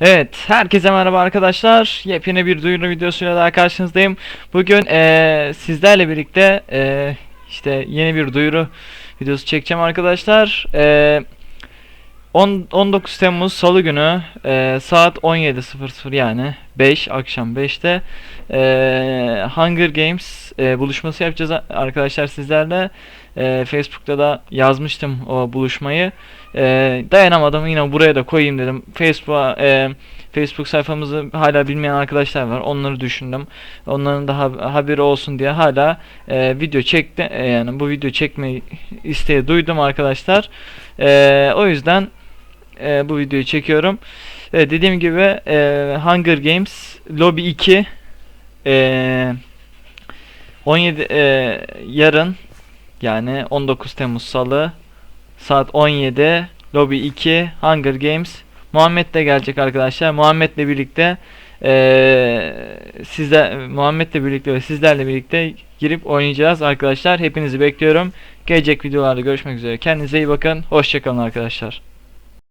Evet, herkese merhaba arkadaşlar. Yepyeni bir duyuru videosuyla daha karşınızdayım. Bugün eee, sizlerle birlikte eee, işte yeni bir duyuru videosu çekeceğim arkadaşlar. Eee, on- 19 Temmuz Salı günü eee, saat 17.00 yani 5 akşam 5'te eee, Hunger Games eee, buluşması yapacağız arkadaşlar sizlerle. Eee, Facebook'ta da yazmıştım o buluşmayı. Eee, dayanamadım yine buraya da koyayım dedim. Facebook'a eee, Facebook sayfamızı hala bilmeyen arkadaşlar var. Onları düşündüm. Onların da ha- haberi olsun diye hala eee, video çekti. eee, yani bu video çekmeyi isteği duydum arkadaşlar. Eee, o yüzden eee, bu videoyu çekiyorum. Evet, dediğim gibi eee, Hunger Games Lobby 2 eee 17 eee, yarın yani 19 Temmuz Salı saat 17 Lobby 2 Hunger Games Muhammed de gelecek arkadaşlar. Muhammed'le birlikte eee sizler Muhammed'le birlikte ve sizlerle birlikte girip oynayacağız arkadaşlar. Hepinizi bekliyorum. Gelecek videolarda görüşmek üzere. Kendinize iyi bakın. Hoşçakalın arkadaşlar.